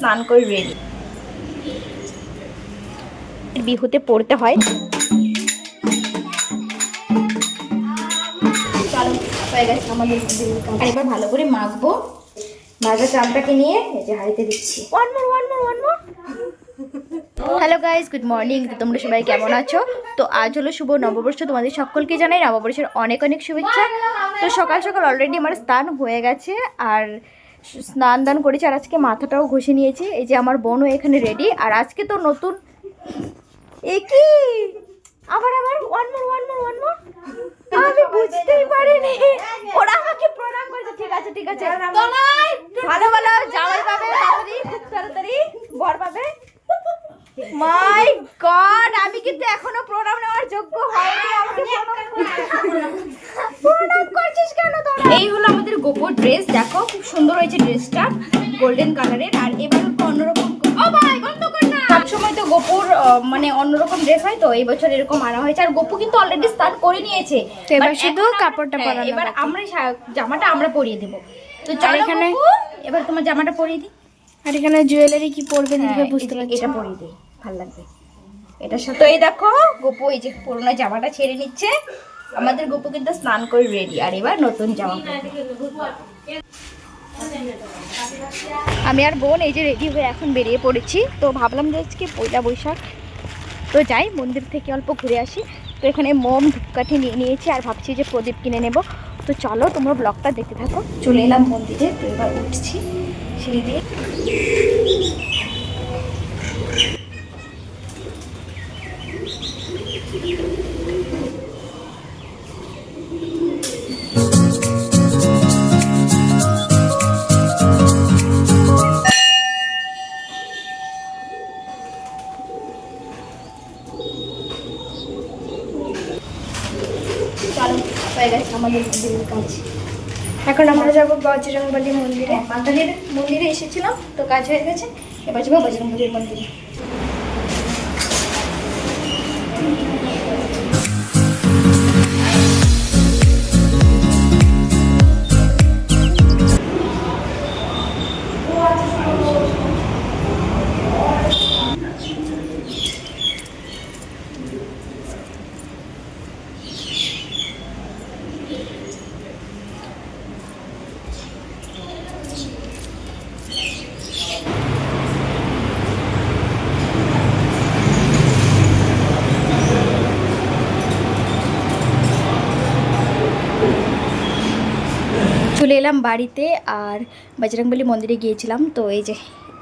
স্নান করে রেডি বিহুতে পড়তে হয়। চলো হয়ে গেছে আমাদের এবার ভালো করে মাখবো ভাজা চালটাকে নিয়ে এই যে হাঁড়িতে দিচ্ছি। One more one more one more hello guys good morning তোমরা সবাই কেমন আছো? তো আজ হলো শুভ নববর্ষ। তোমাদের সকলকে জানাই নববর্ষের অনেক অনেক শুভেচ্ছা। তো সকাল সকাল অলরেডি আমার স্নান হয়ে গেছে। আর স্নান দান করেছি আর আজকে মাথাটাও ঘষে নিয়েছি। এই যে আমার বোনও এখানে রেডি আর আজকে তো নতুন এ কি? আবার আবার one more one more one more আমি বুঝতেই পারিনি। ওরা আমাকে প্রণাম করেছে। ঠিক আছে ঠিক আছে। ভালো ভালো, জামাই পাবে তাড়াতাড়ি খুব তাড়াতাড়ি, বর পাবে। মাই গড আমি কিন্তু এখনও প্রণাম নেওয়ার যোগ্য হয়নি। আমাকে প্রণাম এই হলো আমাদের গোপর ড্রেস। দেখো খুব সুন্দর হয়েছে ড্রেসটা গোল্ডেন কালারের আর এবার অন্যরকম সবসময় তো গোপুর মানে অন্যরকম ড্রেস হয় তো এই বছর এরকম আনা হয়েছে। আর গোপু কিন্তু অলরেডি স্টার্ট করে নিয়েছে। এবার শুধু কাপড়টা হ্যাঁ, পরানো এবার আমরা জামাটা আমরা পরিয়ে দেবো। তো চলো এখানে- এবার তোমার জামাটা পরিয়ে দিই। আর এখানে জুয়েলারি কি পরবে হ্যাঁ, বুঝতে এই পারছি। এটা পরিয়ে দিই ভালো লাগবে। এটার সাথে এই দেখো গোপু এই যে পুরোনো জামাটা ছেড়ে নিচ্ছে। আমাদের গোপু কিন্তু স্নান করে রেডি আর এবার নতুন জামা আমি আর বোন এই যে রেডি হয়ে এখন বেরিয়ে পড়েছি, তো ভাবলাম যে আজকে পয়লা বৈশাখ। তো যাই, মন্দির থেকে অল্প ঘুরে আসি। তো এখানে মোম, ধূপকাঠি নিয়ে নিয়েছি, আর ভাবছি যে প্রদীপ কিনে নেব। তো চলো, তোমরা ব্লগটা দেখতে থাকো। চলে এলাম মন্দিরে, তো এবার উঠছি সিঁড়ি দিয়ে। আমাদের এখন আমরা যাব বজরংবলী মন্দিরে। মন্দিরে এসেছিলাম, তো কাজ হয়ে গেছে। এবার যাব বজরঙ্গলির মন্দিরে। চলে এলাম বাড়িতে আর বজরংবলী মন্দিরে গিয়েছিলাম। তো এই যে,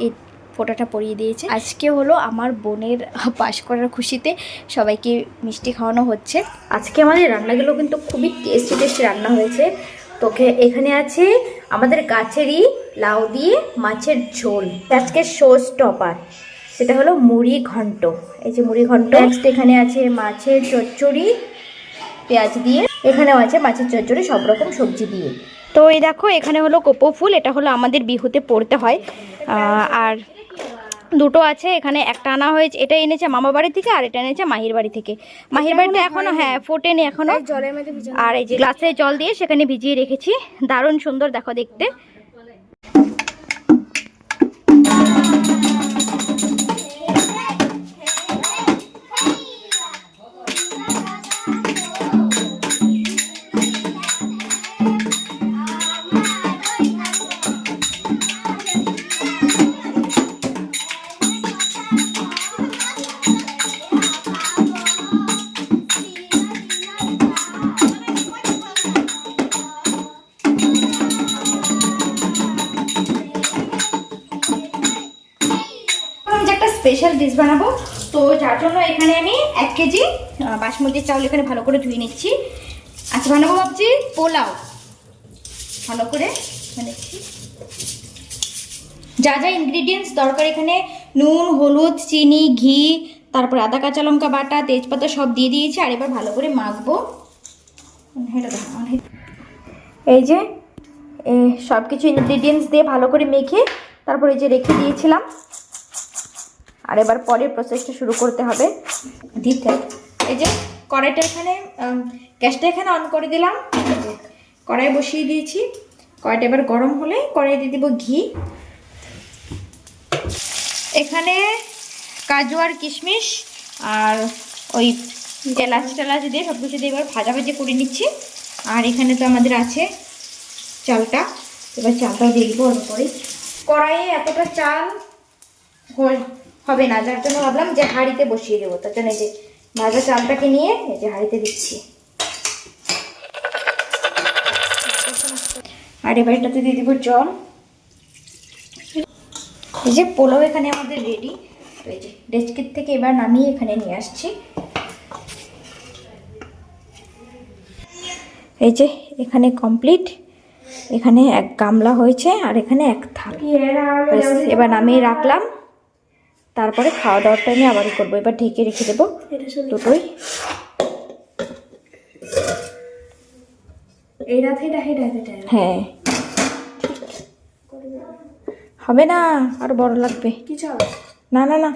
এই ফোটোটা পরিয়ে দিয়েছে। আজকে হলো আমার বোনের পাশ করার খুশিতে সবাইকে মিষ্টি খাওয়ানো হচ্ছে। আজকে আমাদের রান্নাগুলো কিন্তু খুবই টেস্টি টেস্টি রান্না হয়েছে। তোকে এখানে আছে আমাদের গাছেরই লাউ দিয়ে মাছের ঝোল। আজকে শোস টপার। সেটা হলো মুড়ি ঘন্ট। এই যে মুড়ি ঘন্ট। নেক্সট এখানে আছে মাছের চচ্চড়ি, পেঁয়াজ দিয়ে। এখানেও আছে মাছের চচ্চড়ি, সব রকম সবজি দিয়ে। তো এই দেখো এখানে হলো কোপো ফুল এটা হলো আমাদের বিহুতে পড়তে হয়। আর দুটো আছে এখানে একটা আনা হয়েছে এটা এনেছে মামা বাড়ি থেকে আর এটা এনেছে মাহির বাড়ি থেকে। মাহির বাড়িতে এখনও হ্যাঁ ফোটেনি এখনও। আর এই যে গ্লাসে জল দিয়ে সেখানে ভিজিয়ে রেখেছি। দারুণ সুন্দর দেখো দেখতে। স্পেশাল ডিশ বানাবো। তো যার জন্য এখানে আমি এক কেজি আহ, বাসমতি চাউল এখানে ভালো করে ধুয়ে নিচ্ছি। আচ্ছা বানাবো ভাবছি পোলাও। ভালো করে যা যা ইনগ্রিডিয়েন্টস দরকার এখানে নুন হলুদ চিনি ঘি তারপর আদা কাঁচা লঙ্কা বাটা তেজপাতা সব দিয়ে দিয়েছি আর এবার ভালো করে মাখবো। এই যে সব কিছু ইনগ্রিডিয়েন্টস দিয়ে ভালো করে মেখে তারপর এই যে রেখে দিয়েছিলাম। আর এবার পরের প্রসেসটা শুরু করতে হবে। দিতে এই যে কড়াইটা এখানে গ্যাসটা এখানে অন করে দিলাম। কড়াই বসিয়ে দিয়েছি। কড়াইটা এবার গরম হলে কড়াই দিয়ে দিব ঘি। এখানে কাজু আর কিশমিশ আর ওই এলাচ টেলাচ দিয়ে সব কিছু দিয়ে এবার ভাজাভাজি করে নিচ্ছি। আর এখানে তো আমাদের আছে চালটা। এবার চালটাও দিয়ে দিব অল্প করে কড়াইয়ে এতটা চাল হবে না, যার জন্য ভাবলাম যে হাঁড়িতে বসিয়ে দেবো। তার জন্য এই যে ভাজা চালটাকে নিয়ে এই যে হাঁড়িতে দিচ্ছি। আর এবার এটাতে দিয়ে দিব জল। এই যে পোলাও এখানে আমাদের রেডি তো এই যে ডেস্কের থেকে এবার নামিয়ে এখানে নিয়ে আসছি। এই যে এখানে কমপ্লিট এখানে এক গামলা হয়েছে আর এখানে এক থাল। এবার নামিয়ে রাখলাম। তারপরে খাওয়া দাওয়ার টাইমে আবারই করব। এবার ঢেকে রেখে দেবো। দুটোই। হ্যাঁ। হবে না আর বড় লাগবে। না না না।